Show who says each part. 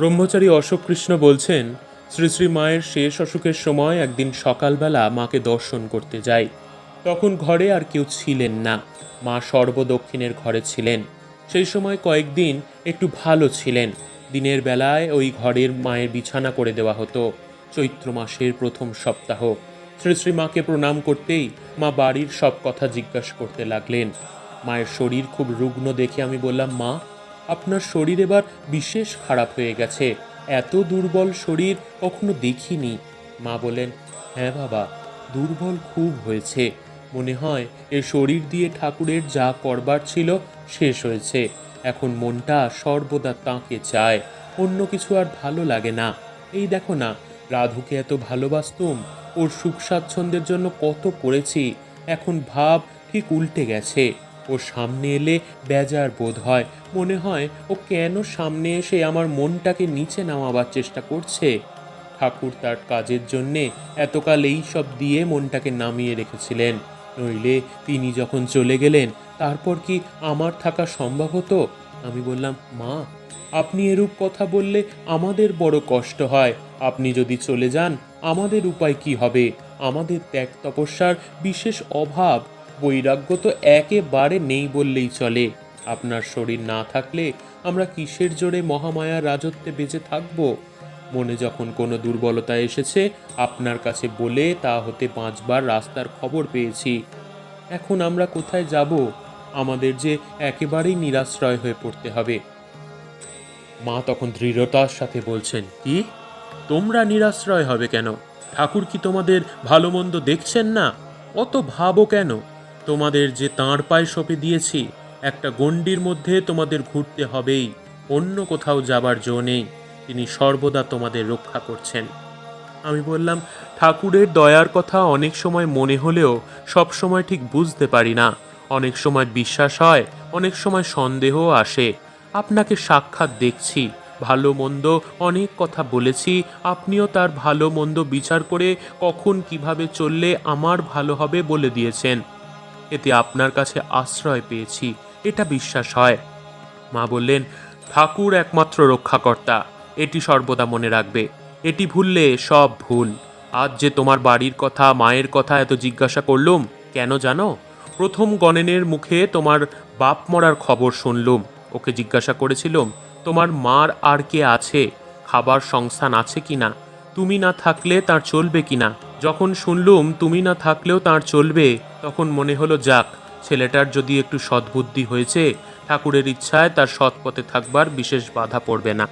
Speaker 1: ব্রহ্মচারী অশোক কৃষ্ণ বলছেন, শ্রী শ্রী মায়ের শেষ অসুখের সময় একদিন সকালবেলা মাকে দর্শন করতে যাই। তখন ঘরে আর কেউ ছিলেন না। মা সর্বদক্ষিণের ঘরে ছিলেন। সেই সময় কয়েকদিন একটু ভালো ছিলেন। দিনের বেলায় ওই ঘরের মায়ের বিছানা করে দেওয়া হতো। চৈত্র মাসের প্রথম সপ্তাহ। শ্রী শ্রী মাকে প্রণাম করতেই মা বাড়ির সব কথা জিজ্ঞাসা করতে লাগলেন। মায়ের শরীর খুব রুগ্ন দেখে আমি বললাম, মা আপনার শরীর এবার বিশেষ খারাপ হয়ে গেছে। এত দুর্বল শরীর কখনো দেখিনি। মা বলেন হ্যাঁ বাবা, দুর্বল খুব হয়েছে। মনে হয় এ শরীর দিয়ে ঠাকুরের যা করবার ছিল শেষ হয়েছে। এখন মনটা সর্বদা তাঁকে চায়। অন্য কিছু আর ভালো লাগে না। এই দেখো না, রাধুকে এত ভালোবাসতুম। ওর সুখ স্বাচ্ছন্দ্যের জন্য কত করেছি। এখন ভাব ঠিক উল্টে গেছে। ও সামনে এলে বেজার বোধ হয়। মনে হয় ও কেন সামনে এসে আমার মনটাকে নিচে নামাবার চেষ্টা করছে? ঠাকুর তার কাজের জন্যে এতকাল এই সব দিয়ে মনটাকে নামিয়ে রেখেছিলেন। নইলে তিনি যখন চলে গেলেন, তারপর কি আমার থাকা সম্ভব হতো? আমি বললাম, মা, আপনি এরূপ কথা বললে আমাদের বড় কষ্ট হয়। আপনি যদি চলে যান, আমাদের উপায় কি হবে? আমাদের ত্যাগ তপস্যার বিশেষ অভাব বৈরাগ্য তো একেবারে নেই বললেই চলে। আপনার শরীর না থাকলে আমরা কিসের জোরে মহামায়ার রাজত্বে বেঁচে থাকব? মনে যখন কোনো দুর্বলতা এসেছে, আপনার কাছে বলে তা হতে পাঁচবার রাস্তার খবর পেয়েছি। এখন আমরা কোথায় যাব? আমাদের যে একেবারেই নিরাশ্রয় হয়ে পড়তে হবে। মা তখন দৃঢ়তার সাথে বলছেন, কি? তোমরা নিরাশ্রয় হবে কেন? ঠাকুর কি তোমাদের ভালো মন্দ দেখছেন না? অত ভাবো কেন? তোমাদের যে তাঁর পায়ে সঁপে দিয়েছি, একটা গণ্ডির মধ্যে তোমাদের ঘুরতে হবেই, অন্য কোথাও যাবার জো নেই, তিনি সর্বদা তোমাদের রক্ষা করছেন। আমি বললাম, ঠাকুরের দয়ার কথা অনেক সময় মনে হলেও সব সময় ঠিক বুঝতে পারি না। অনেক সময় বিশ্বাস হয়, অনেক সময় সন্দেহ আসে। আপনাকে সাক্ষাৎ দেখছি, ভালো মন্দ অনেক কথা বলেছি, আপনিও তার ভালো মন্দ বিচার করে কখন কীভাবে চললে আমার ভালো হবে বলে দিয়েছেন। এতে আপনার কাছে আশ্রয় পেয়েছি, এটা বিশ্বাস হয়। মা বললেন, ঠাকুর একমাত্র রক্ষাকর্তা, এটি সর্বদা মনে রাখবে। এটি ভুললে সব ভুল। আজ যে তোমার বাড়ির কথা, মায়ের কথা এত জিজ্ঞাসা করলুম, কেন জানো? প্রথম গণেনের মুখে তোমার বাপ মরার খবর শুনলুম। ওকে জিজ্ঞাসা করেছিলুম, তোমার মার আর কে আছে? খাবার সংস্থান আছে কিনা তুমি না থাকলে তার চলবে কিনা যখন শুনলুম, তুমি না থাকলেও তার চলবে তখন মনে হলো, যাক, ছেলেটার যদি একটু সদ্বুদ্ধি হয়েছে, ঠাকুরের ইচ্ছায় তার সৎপথে থাকবার বিশেষ বাধা পড়বে না।